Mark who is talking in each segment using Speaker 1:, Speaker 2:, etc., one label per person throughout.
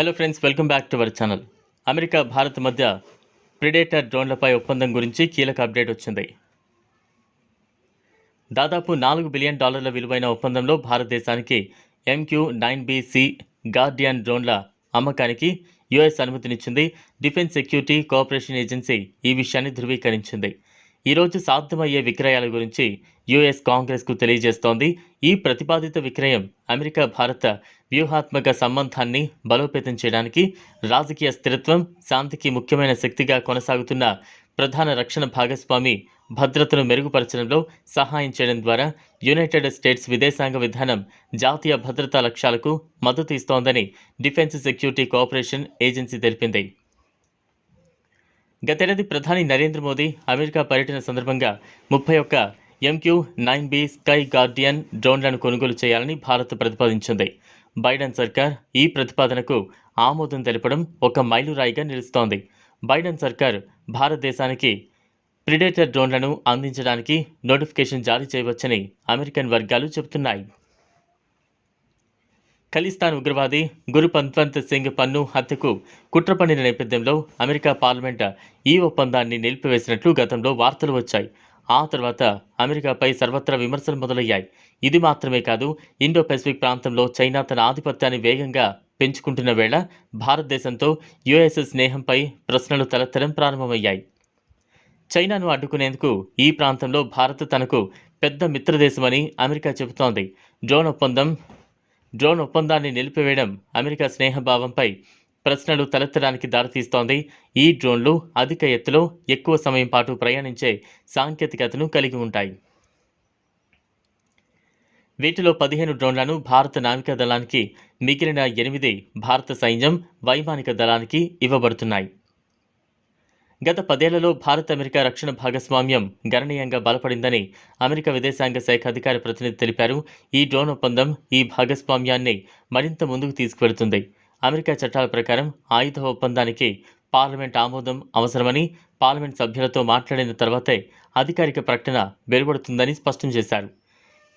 Speaker 1: Hello friends welcome back to our channel America Bharat మధ్య predator డ్రోన్లపై ఒప్పందం గురించి కీలక అప్డేట్ వచ్చింది. దాదాపు నాలుగు బిలియన్ డాలర్ల విలువైన ఒప్పందంలో భారతదేశానికి ఎంక్యూ నైన్ బిసి గార్డియన్ డ్రోన్ల అమ్మకానికి యుఎస్ అనుమతినిచ్చింది డిఫెన్స్ సెక్యూరిటీ కోఆపరేషన్ ఏజెన్సీ ఈ విషయాన్ని ధృవీకరించింది. ఈరోజు సాధ్యమయ్యే విక్రయాల గురించి యుఎస్ కాంగ్రెస్కు తెలియజేస్తోంది. ఈ ప్రతిపాదిత విక్రయం అమెరికా భారత వ్యూహాత్మక సంబంధాన్ని బలోపేతం చేయడానికి రాజకీయ స్థిరత్వం శాంతికి ముఖ్యమైన శక్తిగా కొనసాగుతున్న ప్రధాన రక్షణ భాగస్వామి భద్రతను మెరుగుపరచడంలో సహాయం చేయడం ద్వారా యునైటెడ్ స్టేట్స్ విదేశాంగ విధానం జాతీయ భద్రతా లక్ష్యాలకు మద్దతు ఇస్తోందని డిఫెన్స్ సెక్యూరిటీ కోఆపరేషన్ ఏజెన్సీ తెలిపింది. గతేడాది ప్రధాని నరేంద్ర మోదీ అమెరికా పర్యటన సందర్భంగా ముప్పై ఒక్క MQ nine B sky guardian డ్రోన్లను కొనుగోలు చేయాలని భారత్ ప్రతిపాదించింది. బైడెన్ సర్కార్ ఈ ప్రతిపాదనకు ఆమోదం తెలపడం ఒక మైలురాయిగా నిలుస్తోంది. బైడెన్ సర్కార్ భారతదేశానికి ప్రిడేటర్ డ్రోన్లను అందించడానికి నోటిఫికేషన్ జారీ చేయవచ్చని అమెరికన్ వర్గాలు చెబుతున్నాయి. ఖలిస్తాన్ ఉగ్రవాది గురు పంత్వంత్ సింగ్ పన్ను హత్యకు కుట్ర పన్నిన నేపథ్యంలో అమెరికా పార్లమెంట్ ఈ ఒప్పందాన్ని నిలిపివేసినట్లు గతంలో వార్తలు వచ్చాయి. ఆ తర్వాత అమెరికాపై సర్వత్రా విమర్శలు మొదలయ్యాయి. ఇది మాత్రమే కాదు ఇండో పెసిఫిక్ ప్రాంతంలో చైనా తన ఆధిపత్యాన్ని వేగంగా పెంచుకుంటున్న వేళ భారతదేశంతో యుఎస్ స్నేహంపై ప్రశ్నలు తలెత్తడం ప్రారంభమయ్యాయి. చైనాను అడ్డుకునేందుకు ఈ ప్రాంతంలో భారత్ తనకు పెద్ద మిత్రదేశమని అమెరికా చెబుతోంది. డ్రోన్ ఒప్పందం డ్రోన్ ఒప్పందాన్ని నిలిపివేయడం అమెరికా స్నేహభావంపై ప్రశ్నలు తలెత్తడానికి దారితీస్తోంది. ఈ డ్రోన్లు అధిక ఎత్తులో ఎక్కువ సమయం పాటు ప్రయాణించే సాంకేతికతను కలిగి ఉంటాయి. వీటిలో పదిహేను డ్రోన్లను భారత నావికా దళానికి మిగిలిన ఎనిమిది భారత సైన్యం వైమానిక దళానికి ఇవ్వబడుతున్నాయి. గత పదేళ్ళలో భారత్ అమెరికా రక్షణ భాగస్వామ్యం గణనీయంగా బలపడిందని అమెరికా విదేశాంగ శాఖ అధికార ప్రతినిధి తెలిపారు. ఈ డ్రోన్ ఒప్పందం ఈ భాగస్వామ్యాన్ని మరింత ముందుకు తీసుకువెళుతుంది. అమెరికా చట్టాల ప్రకారం ఆయుధ ఒప్పందానికి పార్లమెంట్ ఆమోదం అవసరమని పార్లమెంట్ సభ్యులతో మాట్లాడిన తర్వాతే అధికారిక ప్రకటన వెలువడుతుందని స్పష్టం చేశారు.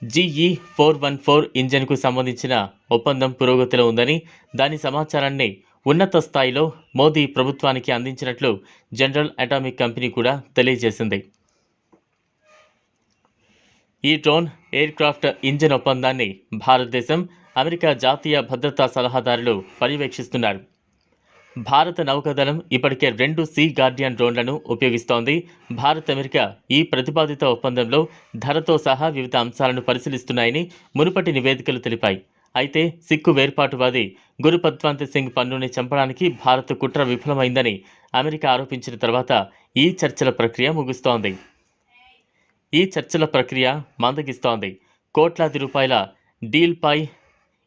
Speaker 1: జీఈ ఫోర్ వన్ ఫోర్ ఇంజన్కు సంబంధించిన ఒప్పందం పురోగతిలో ఉందని దాని సమాచారాన్ని ఉన్నత స్థాయిలో మోదీ ప్రభుత్వానికి అందించినట్లు జనరల్ అటామిక్ కంపెనీ కూడా తెలియజేసింది. ఈ డ్రోన్ ఎయిర్క్రాఫ్ట్ ఇంజన్ ఇంజిన్ ఒప్పందాన్ని భారతదేశం అమెరికా జాతీయ భద్రతా సలహాదారులు పర్యవేక్షిస్తున్నారు. భారత నౌకాదళం ఇప్పటికే రెండు సీ గార్డియన్ డ్రోన్లను ఉపయోగిస్తోంది. భారత్ అమెరికా ఈ ప్రతిపాదిత ఒప్పందంలో ధరతో సహా వివిధ అంశాలను పరిశీలిస్తున్నాయని మునుపటి నివేదికలు తెలిపాయి. అయితే సిక్కు వేర్పాటువాది గురుపత్వంత్ సింగ్ పన్నుని చంపడానికి భారత్ కుట్ర విఫలమైందని అమెరికా ఆరోపించిన తర్వాత ఈ చర్చల ప్రక్రియ ముగుస్తోంది. ఈ చర్చల ప్రక్రియ మందగిస్తోంది. కోట్లాది రూపాయల డీల్పై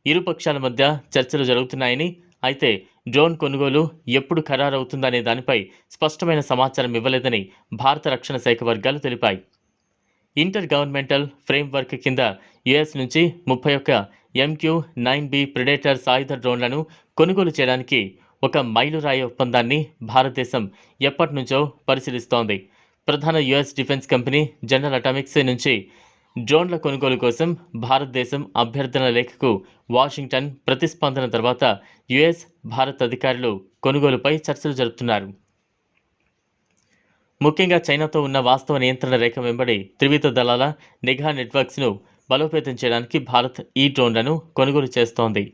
Speaker 1: ఇరుపక్షాల మధ్య చర్చలు జరుగుతున్నాయని అయితే డ్రోన్ కొనుగోలు ఎప్పుడు ఖరారవుతుందనే దానిపై స్పష్టమైన సమాచారం ఇవ్వలేదని భారత రక్షణ శాఖ వర్గాలు తెలిపాయి. ఇంటర్ గవర్నమెంటల్ ఫ్రేమ్వర్క్ కింద యుఎస్ నుంచి ముప్పై ఒక్క ఎంక్యూ నైన్ బి ప్రిడేటర్ సాయుధ డ్రోన్లను కొనుగోలు చేయడానికి ఒక మైలురాయి ఒప్పందాన్ని భారతదేశం ఎప్పటి నుంచో పరిశీలిస్తోంది. ప్రధాన US defence company General Atomics నుంచి డ్రోన్ల కొనుగోలు కోసం భారతదేశం అభ్యర్థన లేఖకు వాషింగ్టన్ ప్రతిస్పందన తర్వాత యుఎస్ భారత్ అధికారులు కొనుగోలుపై చర్చలు జరుపుతున్నారు. ముఖ్యంగా చైనాతో ఉన్న వాస్తవ నియంత్రణ రేఖ వెంబడి త్రివిధ దళాల నిఘా నెట్వర్క్స్ను బలోపేతం చేయడానికి భారత్ ఈ డ్రోన్లను కొనుగోలు చేస్తోంది.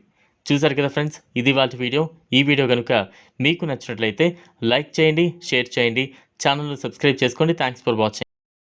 Speaker 1: చూసారు కదా ఫ్రెండ్స్ ఇది వాటి వీడియో. ఈ వీడియో కనుక మీకు నచ్చినట్లయితే లైక్ చేయండి షేర్ చేయండి. ఛానల్ను సబ్స్క్రైబ్ చేసుకోండి. Thanks for watching.